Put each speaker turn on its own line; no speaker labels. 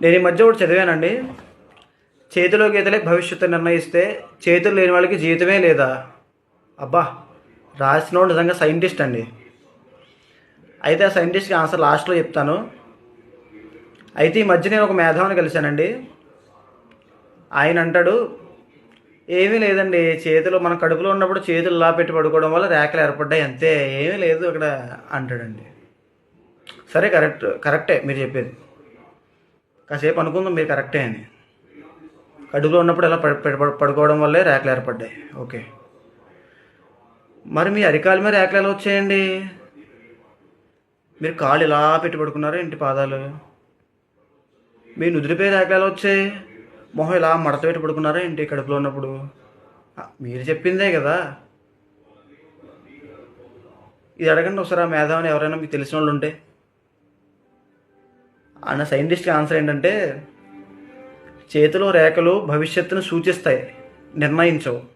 నేను ఈ మధ్య ఒకటి చదివానండి. చేతిలో గీతలే భవిష్యత్తు నిర్ణయిస్తే చేతులు లేని వాళ్ళకి జీవితమే లేదా? అబ్బా రాసినోడు నిజంగా సైంటిస్ట్ అండి. అయితే ఆ సైంటిస్ట్కి ఆన్సర్ లాస్ట్లో చెప్తాను. అయితే ఈ మధ్య నేను ఒక మేధావిని కలిశానండి. ఆయన అంటాడు ఏమీ లేదండి చేతులు మన కడుపులో ఉన్నప్పుడు చేతులు ఇలా పెట్టి పడుకోవడం వల్ల రేఖలు ఏర్పడ్డాయి అంతే ఏమీ లేదు అక్కడ అంటాడండి. సరే కరెక్ట్ కరెక్టే మీరు చెప్పేది. కాసేపు అనుకుందాం మీరు కరెక్టే అని కడుపులో ఉన్నప్పుడు ఎలా పడి పడుకోవడం వల్లే రేఖలు ఏర్పడ్డాయి. ఓకే. మరి మీ అరికాల మీద రేఖలు ఎలా వచ్చాయండి? మీరు కాళ్ళు ఇలా పెట్టి పడుకున్నారా ఇంటి పాదాలు? మీ నుదిరిపై రేఖలు ఎలా వచ్చాయి? మొహం ఇలా మడత పెట్టి పడుకున్నారా ఇంటి కడుపులో ఉన్నప్పుడు? మీరు చెప్పిందే కదా. ఇది అడగండి ఒకసారి ఆ మేధావని ఎవరైనా మీకు తెలిసిన వాళ్ళు ఉంటే. అన్న సైంటిస్ట్కి ఆన్సర్ ఏంటంటే చేతిలో రేఖలు భవిష్యత్తును సూచిస్తాయి నిర్ణయించవు.